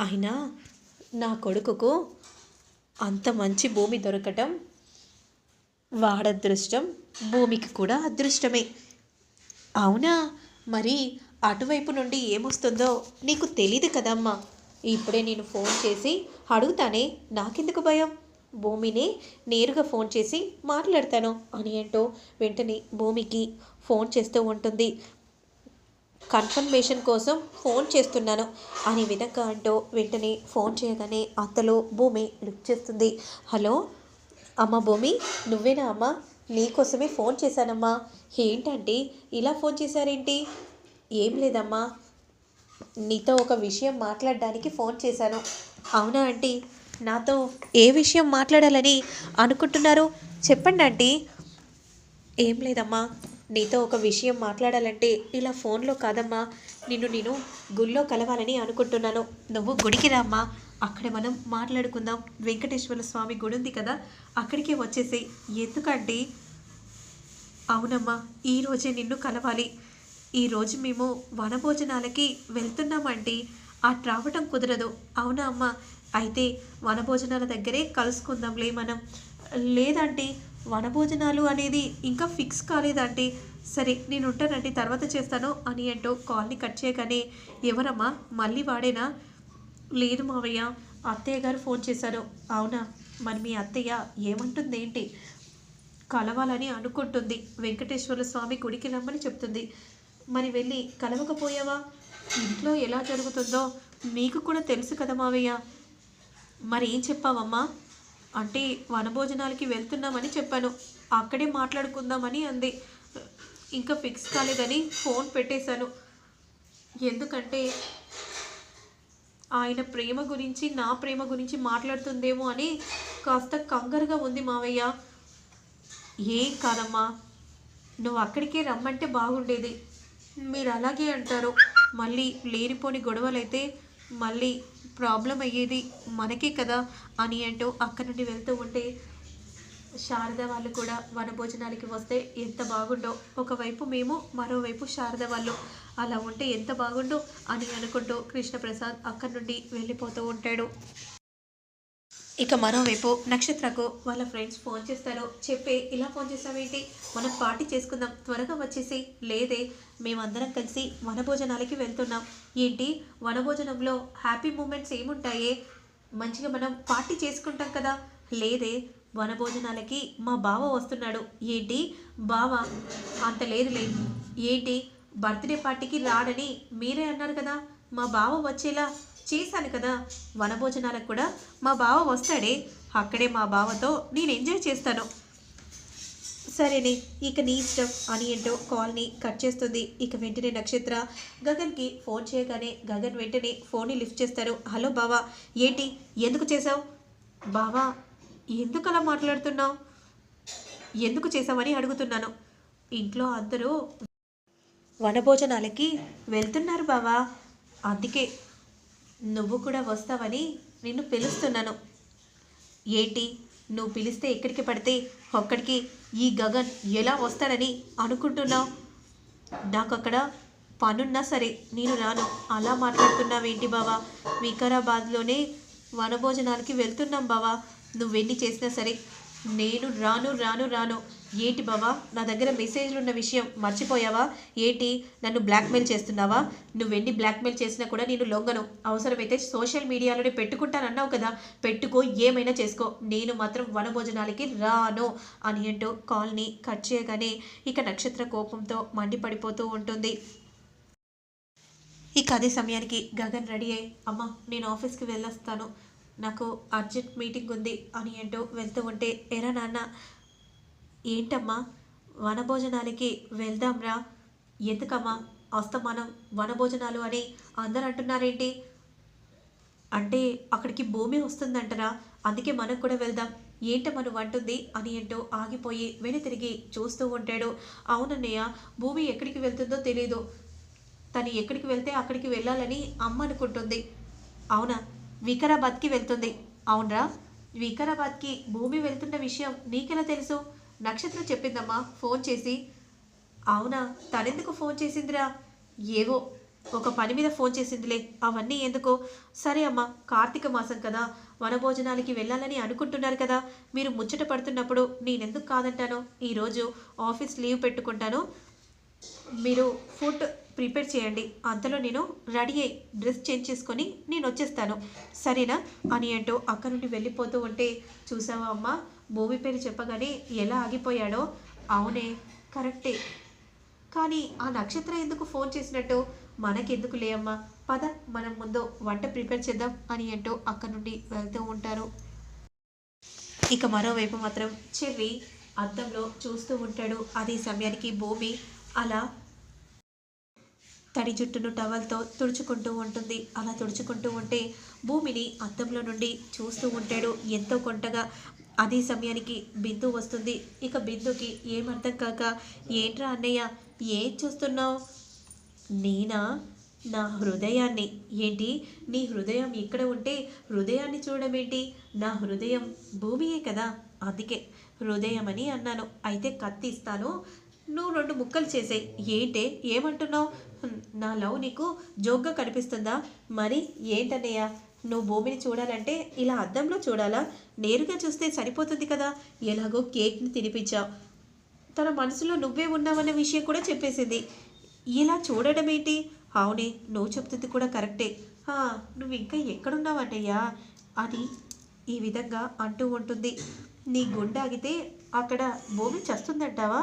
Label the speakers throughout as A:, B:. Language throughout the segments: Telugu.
A: అయినా నా కొడుకుకు అంత మంచి భూమి దొరకటం వాడదృష్టం భూమికి కూడా అదృష్టమే. అవునా? మరి అటువైపు నుండి ఏమొస్తుందో నీకు తెలీదు కదమ్మా. ఇప్పుడే నేను ఫోన్ చేసి అడుగుతానే నాకెందుకు భయం? భూమిని నేరుగా ఫోన్ చేసి మాట్లాడతాను అని ఏంటో వెంటనే భూమికి ఫోన్ చేస్తూ ఉంటుంది. కన్ఫర్మేషన్ కోసం ఫోన్ చేస్తున్నాను. అనే విధంగా అంటూ వెంటనే ఫోన్ చేయగానే అంతలో భూమి లిఫ్ట్ చేస్తుంది. హలో? అమ్మ భూమి నువ్వేనా అమ్మ? నీకోసమే ఫోన్ చేశానమ్మా. ఏంటంటే? ఇలా ఫోన్ చేశారేంటి? ఏం లేదమ్మా. నీతో ఒక విషయం మాట్లాడడానికి ఫోన్ చేశాను. అవునా ఆంటీ నాతో ఏ విషయం మాట్లాడాలని అనుకుంటున్నారు? చెప్పండి ఆంటీ ఏం లేదమ్మా. నీతో ఒక విషయం మాట్లాడాలంటే ఇలా ఫోన్లో కాదమ్మా. నిన్ను నేను గుళ్ళో కలవాలని అనుకుంటున్నాను. నువ్వు గుడికి రామ్మా అక్కడ మనం మాట్లాడుకుందాం. వెంకటేశ్వర స్వామి గుడి ఉంది కదా అక్కడికే వచ్చేసి ఎందుకంటే అవునమ్మా ఈరోజే నిన్ను కలవాలి. ఈరోజు మేము వనభోజనాలకి వెళ్తున్నామంటే అటు రావటం కుదరదు. అవునా అమ్మా? అయితే వనభోజనాల దగ్గరే కలుసుకుందాంలే మనం. లేదంటే వనభోజనాలు అనేది ఇంకా ఫిక్స్ కాలేదండి సరే నేను ఉంటానండి తర్వాత చేస్తాను అని అంటూ కాల్ని కట్ చేయగానే ఎవరమ్మా మళ్ళీ వాడేనా? లేదు మావయ్య అత్తయ్య గారు ఫోన్ చేశారు. అవునా మరి మీ అత్తయ్య ఏమంటుంది ఏంటి కలవాలని అనుకుంటుంది వెంకటేశ్వర స్వామి గుడికి రమ్మని చెప్తుంది. మరి వెళ్ళి కలవకపోయావా? ఇంట్లో ఎలా జరుగుతుందో మీకు కూడా తెలుసు కదా మావయ్య. మరి ఏం చెప్పావమ్మా? అంటే వనభోజనాలకి వెళ్తున్నామని చెప్పాను. అక్కడే మాట్లాడుకుందామని అంది. ఇంకా ఫిక్స్ కాలేదని ఫోన్ పెట్టేశాను. ఎందుకంటే ఆయన ప్రేమ గురించి నా ప్రేమ గురించి మాట్లాడుతుందేమో అని కాస్త కంగారుగా ఉంది మావయ్య. ఏం కాదమ్మా నువ్వు అక్కడికే రమ్మంటే బాగుండేది. మీరు అలాగే అంటారు. మళ్ళీ లేనిపోని గొడవలైతే మళ్ళీ ప్రాబ్లం అయ్యేది మనకే కదా అని అంటూ అక్కడి నుండి వెళ్తూ ఉంటే శారద వాళ్ళు కూడా వనభోజనానికి వస్తే ఎంత బాగుండో. ఒకవైపు మేము మరోవైపు శారద వాళ్ళు. అలా ఉంటే ఎంత బాగుండో అని అనుకుంటూ కృష్ణప్రసాద్ అక్కడి నుండి వెళ్ళిపోతూ ఉంటాడు. ఇక మరోవైపు నక్షత్రకు వాళ్ళ ఫ్రెండ్స్ ఫోన్ చేస్తారు చెప్పే ఇలా ఫోన్ చేస్తామేంటి మనం పార్టీ చేసుకుందాం త్వరగా వచ్చేసి లేదే మేమందరం కలిసి వనభోజనాలకి వెళ్తున్నాం. ఏంటి? వనభోజనంలో హ్యాపీ మూమెంట్స్ ఏముంటాయే? మంచిగా మనం పార్టీ చేసుకుంటాం కదా? లేదే వనభోజనాలకి మా బావ వస్తున్నాడు. ఏంటి? బావ అంత లేదులే ఏంటి? బర్త్డే పార్టీకి రాడని మీరే అన్నారు కదా? మా బావ వచ్చేలా చేశాను కదా. వనభోజనాలకు కూడా మా బావ వస్తాడే. అక్కడే మా బావతో నేను ఎంజాయ్ చేస్తాను. సరేనే ఇక నీ ఇష్టం. అని ఏంటో కాల్ని కట్ చేస్తుంది. ఇక వెంటనే నక్షత్ర గగన్కి ఫోన్ చేయగానే గగన్ వెంటనే ఫోన్ని లిఫ్ట్ చేస్తారు. హలో బావా ఏంటి? ఎందుకు చేసావు బావా ఎందుకు అలా మాట్లాడుతున్నావు? ఎందుకు చేసామని అడుగుతున్నాను. ఇంట్లో అందరూ వనభోజనాలకి వెళ్తున్నారు బావా. అందుకే నువ్వు కూడా వస్తావని నిన్ను పిలుస్తున్నాను. ఏంటి నువ్వు పిలిస్తే ఎక్కడికి పడితే ఒక్కడికి ఈ గగన్ ఎలా వస్తాడని అనుకుంటున్నావు? నాకు అక్కడ పనున్నా సరే నేను రాను. అలా మాట్లాడుతున్నావేంటి బావా? వికారాబాద్లోనే వనభోజనాలకి వెళ్తున్నాం బావా. నువ్వెన్ని చేసినా సరే నేను రాను రాను రాను. ఏంటి బావా? నా దగ్గర మెసేజ్లు ఉన్న విషయం మర్చిపోయావా? ఏంటి? నన్ను బ్లాక్మెయిల్ చేస్తున్నావా? నువ్వెన్ని బ్లాక్మెయిల్ చేసినా కూడా నేను లొంగను. అవసరమైతే సోషల్ మీడియాలోనే పెట్టుకుంటానన్నావు కదా. పెట్టుకో ఏమైనా చేసుకో. నేను మాత్రం వనభోజనాలకి రాను అని అంటూ కాల్ని కట్ చేయగానే ఇక నక్షత్ర కోపంతో మండిపడిపోతూ ఉంటుంది. ఇక అదే సమయానికి గగన్ రెడీ అయ్యి అమ్మ నేను ఆఫీస్కి వెళ్ళొస్తాను. నాకు అర్జెంట్ మీటింగ్ ఉంది అని అంటూ వెళ్తూ ఉంటే ఎరా నాన్న ఏంటమ్మా? వనభోజనాలకి వెళ్దాంరా? ఎందుకమ్మా? అస్తమానం వనభోజనాలు అని అందరు అంటున్నారేంటి? అంటే అక్కడికి భూమి వస్తుందంటరా? అందుకే మనం కూడా వెళ్దాం. ఏంటమ్మా మనం అంటుంది? అని అంటూ ఆగిపోయి వెను తిరిగి చూస్తూ ఉంటాడు. అవునన్నయ్య భూమి ఎక్కడికి వెళ్తుందో తెలీదు. తను ఎక్కడికి వెళ్తే అక్కడికి వెళ్ళాలని అమ్మ అనుకుంటుంది. అవునా? వికారాబాద్కి వెళ్తుంది. అవునరా? వికారాబాద్కి భూమి వెళ్తున్న విషయం నీకెలా తెలుసు? నక్షత్రం చెప్పిందమ్మా. ఫోన్ చేసి. అవునా? తనెందుకు ఫోన్ చేసిందిరా? ఏవో. ఒక పని మీద ఫోన్ చేసిందిలే. అవన్నీ ఎందుకో? సరే అమ్మా కార్తీక మాసం కదా. వనభోజనాలకి వెళ్ళాలని అనుకుంటున్నారు కదా. మీరు ముచ్చట పడుతున్నప్పుడు నేనెందుకు కాదంటాను? ఈరోజు ఆఫీస్ లీవ్ పెట్టుకుంటాను. మీరు ఫుడ్ ప్రిపేర్ చేయండి. అంతలో నేను రెడీ అయ్యి డ్రెస్ చేంజ్ చేసుకొని నేను వచ్చేస్తాను. సరేనా? అని అంటూ అక్కడ నుండి వెళ్ళిపోతూ ఉంటే చూసావా అమ్మ? మూవీ పేరు చెప్పగానే ఎలా ఆగిపోయాడో? అవునే కరెక్టే. కానీ ఆ నక్షత్రం ఎందుకు ఫోన్ చేసినట్టు? మనకెందుకు లేమ్మా పద మనం ముందు వంట ప్రిపేర్ చేద్దాం అని అంటూ అక్కడ నుండి వెళ్తూ ఉంటారు. ఇక మరోవైపు మాత్రం చెర్రి అద్దంలో చూస్తూ ఉంటాడు. అదే సమయానికి భూమి అలా తడి జుట్టును టవల్తో తుడుచుకుంటూ ఉంటుంది. అలా తుడుచుకుంటూ ఉంటే భూమిని అద్దంలో నుండి చూస్తూ ఉంటాడు. ఎంతో కొంటగా అదే సమయానికి బిందు వస్తుంది. ఇక బిందుకి ఏమర్థం కాక ఏంట్రా అన్నయ్య ఏం చూస్తున్నావు? నేనా? నా హృదయాన్ని. ఏంటి? నీ హృదయం ఇక్కడ ఉంటే హృదయాన్ని చూడమేంటి నా హృదయం భూమియే కదా అందుకే. హృదయం అని అన్నాను. అయితే కత్తి ఇస్తాను. నువ్వు రెండు ముక్కలు చేసాయి. ఏంటే? ఏమంటున్నావు? నా లవ్ నీకు జోక్గా కనిపిస్తుందా? మరి ఏంటన్నయ్యా? నువ్వు భూమిని చూడాలంటే ఇలా అద్దంలో చూడాలా? నేరుగా చూస్తే సరిపోతుంది కదా? ఎలాగో కేక్ని తినిపించావు. తన మనసులో నువ్వే ఉన్నావన్న విషయం కూడా చెప్పేసింది. ఇలా చూడడం ఏంటి అవునే నువ్వు చెప్తుంది కూడా కరెక్టే. నువ్వు ఇంకా ఎక్కడున్నావన్నయ్యా అని ఈ విధంగా అంటూ ఉంటుంది. నీ గుండె ఆగితే అక్కడ భూమి చస్తుందంటావా?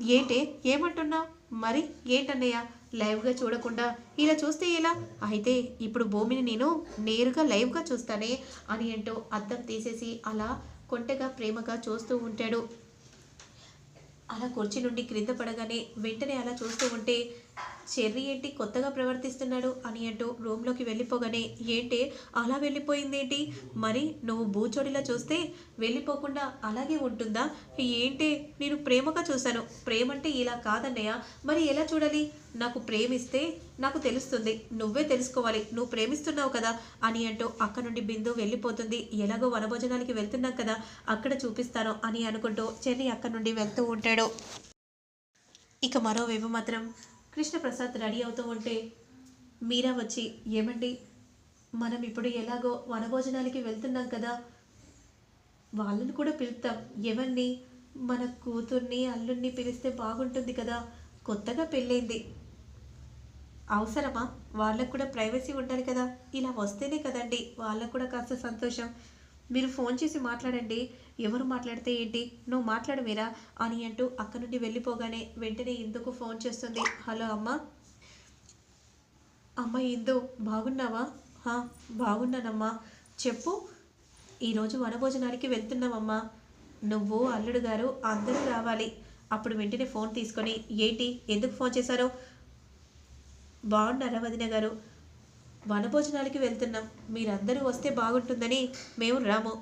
A: ఏంటే? ఏమంటున్నావు? మరి ఏంటన్నయ్య? లైవ్గా చూడకుండా ఇలా చూస్తే ఎలా? అయితే ఇప్పుడు భూమిని నేను నేరుగా లైవ్గా చూస్తానే అని అంటూ అద్దం తీసేసి అలా కొంటగా ప్రేమగా చూస్తూ ఉంటాడు. అలా కుర్చీ నుండి క్రింద పడగానే వెంటనే అలా చూస్తూ ఉంటే చెర్రీ ఏంటి కొత్తగా ప్రవర్తిస్తున్నాడు అని అంటూ రూమ్లోకి వెళ్ళిపోగానే ఏంటి అలా వెళ్ళిపోయిందేంటి? మరి నువ్వు బూచోడిలా చూస్తే వెళ్ళిపోకుండా అలాగే ఉంటుందా? ఏంటి నేను ప్రేమగా చూశాను. ప్రేమ అంటే ఇలా కాదన్నయ్య. మరి ఎలా చూడాలి? నాకు ప్రేమిస్తే నాకు తెలుస్తుంది. నువ్వే తెలుసుకోవాలి. నువ్వు ప్రేమిస్తున్నావు కదా అని అంటూ అక్క నుండి బిందు వెళ్ళిపోతుంది. ఎలాగో వనభోజనాలకి వెళ్తున్నాం కదా అక్కడ చూపిస్తాను అని అనుకుంటూ చెర్రీ అక్క నుండి వెళ్తూ ఉంటాడు. ఇక మరోవైపు మాత్రం కృష్ణప్రసాద్ రెడీ అవుతూ ఉంటే మీరా వచ్చి ఏమండి మనం ఇప్పుడు ఎలాగో వనభోజనాలకి వెళ్తున్నాం కదా వాళ్ళని కూడా పిలుస్తాం ఎవరిని మన కూతుర్ని అల్లుణ్ణి పిలిస్తే బాగుంటుంది కదా కొత్తగా పెళ్ళైంది. అవసరమా? వాళ్ళకు కూడా ప్రైవసీ ఉండాలి కదా. ఇలా వస్తేనే కదండి వాళ్ళకు కూడా కాస్త సంతోషం. మీరు ఫోన్ చేసి మాట్లాడండి. ఎవరు మాట్లాడితే ఏంటి? నువ్వు మాట్లాడు మీరా అని అంటూ అక్కడి నుండి వెళ్ళిపోగానే వెంటనే ఇందుకు ఫోన్ చేస్తుంది. హలో అమ్మ. అమ్మ ఇందు బాగున్నావా? బాగున్నానమ్మా. చెప్పు. ఈరోజు వనభోజనానికి వెళ్తున్నామమ్మా నువ్వు అల్లుడు గారు అందరూ రావాలి. అప్పుడు వెంటనే ఫోన్ తీసుకొని ఏంటి? ఎందుకు ఫోన్ చేశారో? బాగున్నారా వదిన గారు? వనభోజనాలకి వెళ్తున్నాం. మీరందరూ వస్తే బాగుంటుందని మేము రాము.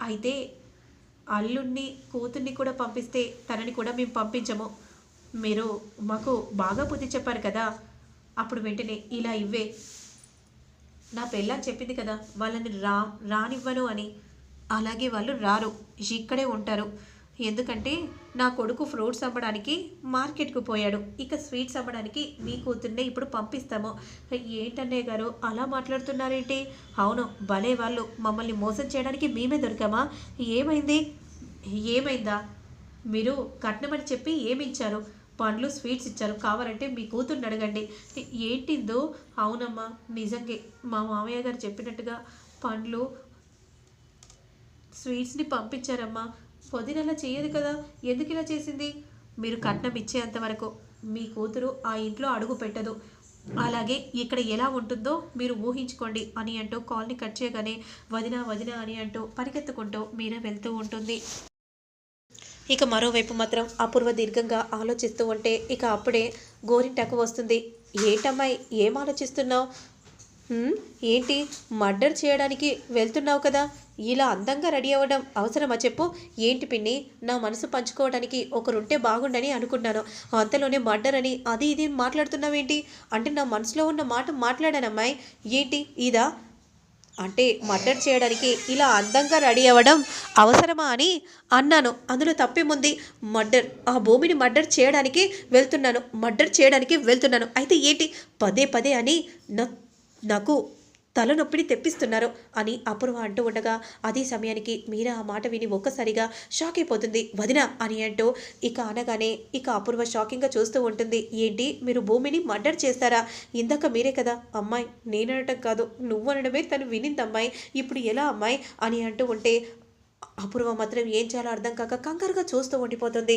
A: అయితే అల్లుణ్ణి కూతుర్ని కూడా పంపిస్తే తనని కూడా మేము పంపించము. మీరు మాకు బాగా బుద్ధి చెప్పారు కదా. అప్పుడు వెంటనే ఇలా ఇవ్వే. నా పెళ్ళని చెప్పింది కదా వాళ్ళని రా రానివ్వను అని. అలాగే వాళ్ళు రారు. ఇక్కడే ఉంటారు. ఎందుకంటే నా కొడుకు ఫ్రూట్స్ అమ్మడానికి మార్కెట్కు పోయాడు. ఇక స్వీట్స్ అమ్మడానికి మీ కూతుర్నే ఇప్పుడు పంపిస్తాము. ఏంటన్నయ్య గారు అలా మాట్లాడుతున్నారేంటి? అవును భలే వాళ్ళు. మమ్మల్ని మోసం చేయడానికి మేమే దొరికామా? ఏమైంది? ఏమైందా? మీరు కట్నమని చెప్పి ఏమిచ్చారు? పండ్లు స్వీట్స్ ఇచ్చారు. కావాలంటే మీ కూతుర్ని అడగండి. ఏంటిందో? అవునమ్మా నిజంగే. మా మామయ్య గారు చెప్పినట్టుగా పండ్లు స్వీట్స్ని పంపించారమ్మా. పొదినలా అలా చేయదు కదా? ఎందుకు ఇలా చేసింది? మీరు కట్నం ఇచ్చేంత వరకు మీ కూతురు ఆ ఇంట్లో అడుగు పెట్టదు. అలాగే ఇక్కడ ఎలా ఉంటుందో మీరు ఊహించుకోండి అని అంటూ కాల్ని కట్ చేయగానే వదిన వదిన అని అంటూ పరిగెత్తుకుంటూ మీరే వెళ్తూ ఉంటుంది. ఇక మరోవైపు మాత్రం అపూర్వ దీర్ఘంగా ఆలోచిస్తూ ఉంటే ఇక అప్పుడే గోరింటకు వస్తుంది. ఏటమ్మాయి? ఏం ఆలోచిస్తున్నావు? ఏంటి? మర్డర్ చేయడానికి వెళ్తున్నావు కదా. ఇలా అందంగా రెడీ అవ్వడం అవసరమా చెప్పు. ఏంటి పిన్ని? నా మనసు పంచుకోవడానికి ఒకరుంటే బాగుండని అనుకున్నాను. అంతలోనే మర్డర్ అని అది ఇది మాట్లాడుతున్నావేంటి? అంటే నా మనసులో ఉన్న మాట మాట్లాడానమ్మాయి ఏంటి? ఇదా? అంటే మర్డర్ చేయడానికి ఇలా అందంగా రెడీ అవ్వడం అవసరమా అని అన్నాను. అందులో తప్పేముంది? మర్డర్ ఆ భూమిని మర్డర్ చేయడానికి వెళ్తున్నాను. మర్డర్ చేయడానికి వెళ్తున్నాను. అయితే ఏంటి? పదే పదే అని నా నాకు తలనొప్పిని తెప్పిస్తున్నారు అని అపూర్వ అంటూ ఉండగా అదే సమయానికి మీరా ఆ మాట విని ఒక్కసారిగా షాక్ అయిపోతుంది. వదిన అని అంటూ ఇక అనగానే ఇక అపూర్వ షాకింగ్గా చూస్తూ ఉంటుంది. ఏంటి? మీరు భూమిని మర్డర్ చేస్తారా? ఇందాక మీరే కదా అమ్మాయి నేననటం కాదు నువ్వు అనడమే తను వినింది అమ్మాయి ఇప్పుడు ఎలా అమ్మాయి? అని అంటూ ఉంటే అపూర్వ మాత్రం ఏం చేయాలో అర్థం కాక కంగారుగా చూస్తూ ఉండిపోతుంది.